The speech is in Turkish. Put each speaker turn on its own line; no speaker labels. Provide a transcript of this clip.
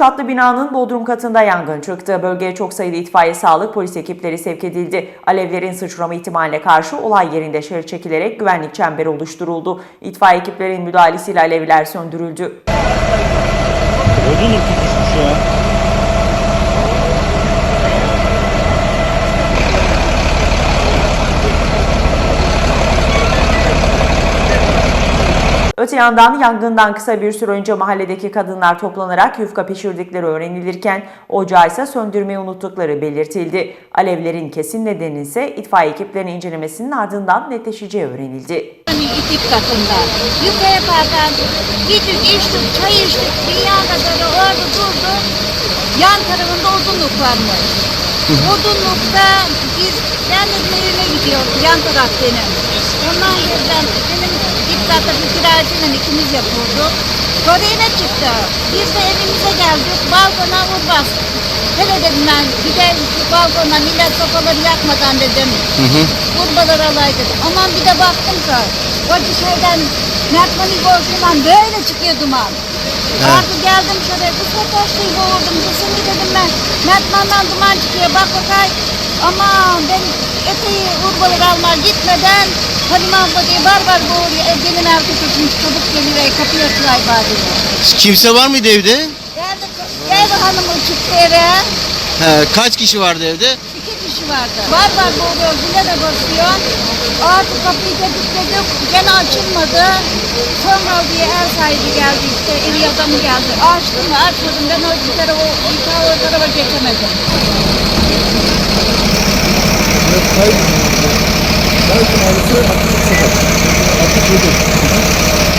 katlı binanın bodrum katında yangın çıktı. Bölgeye çok sayıda itfaiye sağlık polis ekipleri sevk edildi. Alevlerin sıçrama ihtimaline karşı olay yerinde şerit çekilerek güvenlik çemberi oluşturuldu. İtfaiye ekiplerinin müdahalesiyle alevler söndürüldü.
Ya.
Öte yandan yangından kısa bir süre önce mahalledeki kadınlar toplanarak yufka pişirdikleri öğrenilirken ocağı ise söndürmeyi unuttukları belirtildi. Alevlerin kesin nedeni ise itfaiye ekiplerinin incelemesinin ardından netleşeceği öğrenildi.
Hani itik katında. Yukarı bakan gittik içtik çay içtik. Dünya kadarı orada durdu. Yan tarafında odunluk varmış. Odunlukta biz ben de evime gidiyorum yan taraf benim. Ondan geleceğim benim bir kiracıyla ikimiz yapıyorduk. Kore'ye çıktı. Biz de evimize geldik. Balkona vur bastık. Hele dedim ben gidelim şu balkona millet sopaları yakmadan dedim. Kurbalar alay dedim. Aman bir de baktım ki koca şeyden Mertman'ı borcundan böyle çıkıyor duman. Artık geldim şuraya kız taşlıyı boğurdum. Kızım dedim ben Mertman'dan duman çıkıyor bak bakay. Aman ben eteği urbaları almaya gitmeden Halim abla diye bar bar boğuruyor. E, gelin arkadaşım çabuk geliver kapıyı açılay bari.
Kimse var mıydı evde?
Geldi, geldi hanımı çıktı eve.
He, kaç kişi vardı evde?
İki kişi vardı. Var var boğuruyor, zile de basıyor. Artık kapıyı tetikledik, gene açılmadı. Sonra diye ev sahibi geldi işte, evi adamı geldi. Açtım mı açmadım, ben o tarafa, o tarafa geçemedim.
好，谢谢。